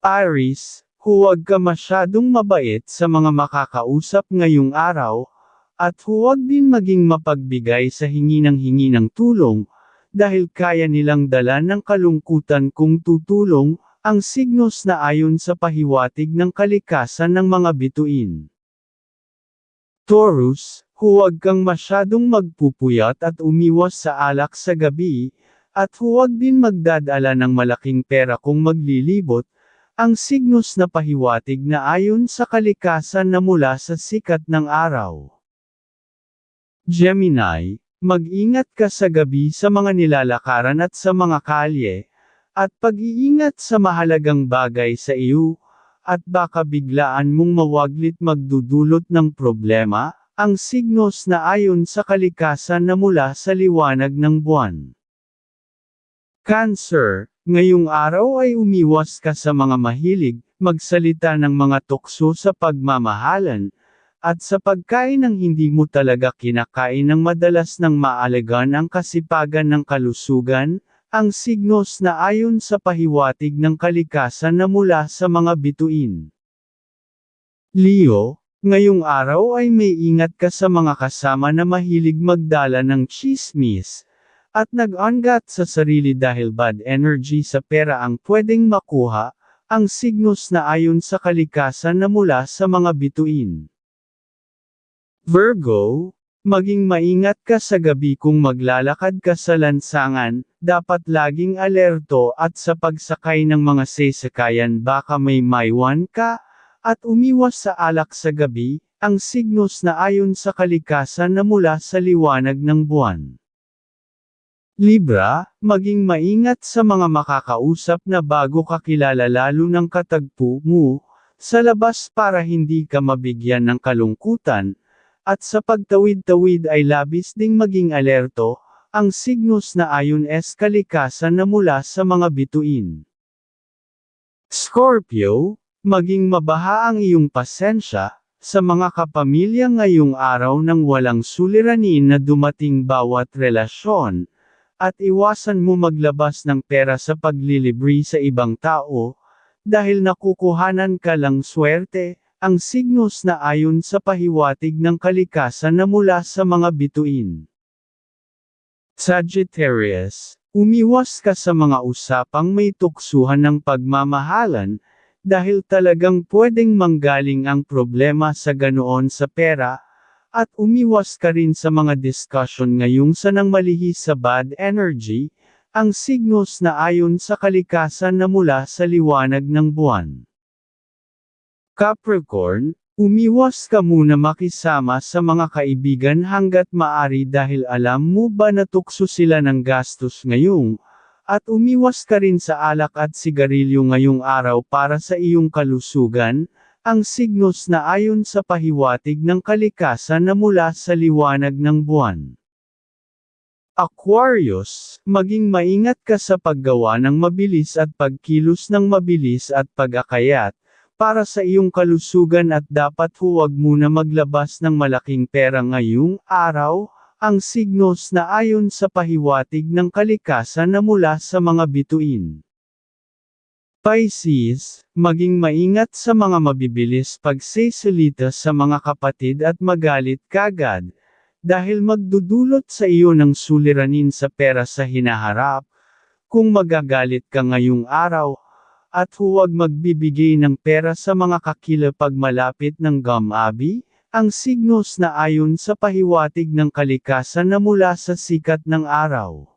Aris, huwag ka masyadong mabait sa mga makakausap ngayong araw, at huwag din maging mapagbigay sa hingi ng hingi ng tulong, dahil kaya nilang dala ng kalungkutan kung tutulong, ang signos na ayon sa pahiwatig ng kalikasan ng mga bituin. Taurus, huwag kang masyadong magpupuyat at umiwas sa alak sa gabi, at huwag din magdadala ng malaking pera kung maglilibot, ang signos na pahiwatig na ayon sa kalikasan na mula sa sikat ng araw. Gemini, mag-ingat ka sa gabi sa mga nilalakaran at sa mga kalye, at pag-iingat sa mahalagang bagay sa iyo, at baka biglaan mong mawaglit magdudulot ng problema, ang signos na ayon sa kalikasan na mula sa liwanag ng buwan. Cancer, ngayong araw ay umiwas ka sa mga mahilig, magsalita ng mga tukso sa pagmamahalan, at sa pagkain ng hindi mo talaga kinakain ng madalas ng maalagan ang kasipagan ng kalusugan, ang signos na ayon sa pahiwatig ng kalikasan na mula sa mga bituin. Leo, ngayong araw ay may ingat ka sa mga kasama na mahilig magdala ng chismis, at nag-ongat sa sarili dahil bad energy sa pera ang pwedeng makuha, ang signos na ayon sa kalikasan na mula sa mga bituin. Virgo, Maging maingat ka sa gabi kung maglalakad ka sa lansangan, dapat laging alerto at sa pagsakay ng mga sasakayan baka may maiwan ka, at umiwas sa alak sa gabi, ang signos na ayon sa kalikasan na mula sa liwanag ng buwan. Libra, maging maingat sa mga makakausap na bago ka kilala lalo ng katagpo mo, sa labas para hindi ka mabigyan ng kalungkutan, at sa pagtawid-tawid ay labis ding maging alerto, ang signos na ayon es kalikasan na mula sa mga bituin. Scorpio, maging mabaha ang iyong pasensya, sa mga kapamilya ngayong araw ng walang suliranin na dumating bawat relasyon, at iwasan mo maglabas ng pera sa paglilibri sa ibang tao, dahil nakukuhanan ka lang swerte, ang signos na ayon sa pahiwatig ng kalikasan na mula sa mga bituin. Sagittarius, umiwas ka sa mga usapang may tuksuhan ng pagmamahalan, dahil talagang pwedeng manggaling ang problema sa ganoon sa pera, at umiwas ka rin sa mga discussion ngayong sa nang malihis sa bad energy, ang signos na ayon sa kalikasan na mula sa liwanag ng buwan. Capricorn, umiwas ka muna makisama sa mga kaibigan hanggat maari dahil alam mo ba na tukso sila ng gastos ngayong, at umiwas ka rin sa alak at sigarilyo ngayong araw para sa iyong kalusugan, ang signos na ayon sa pahiwatig ng kalikasan na mula sa liwanag ng buwan. Aquarius, maging maingat ka sa paggawa ng mabilis at pagkilos ng mabilis at pag-akayat, para sa iyong kalusugan at dapat huwag muna maglabas ng malaking pera ngayong araw, ang signos na ayon sa pahiwatig ng kalikasan na mula sa mga bituin. Pisces, maging maingat sa mga mabibilis pagsisalita sa mga kapatid at magalit kagad, dahil magdudulot sa iyo ng suliranin sa pera sa hinaharap, kung magagalit ka ngayong araw, at huwag magbibigay ng pera sa mga kakila pag malapit ng gamabi, ang signos na ayon sa pahiwatig ng kalikasan na mula sa sikat ng araw.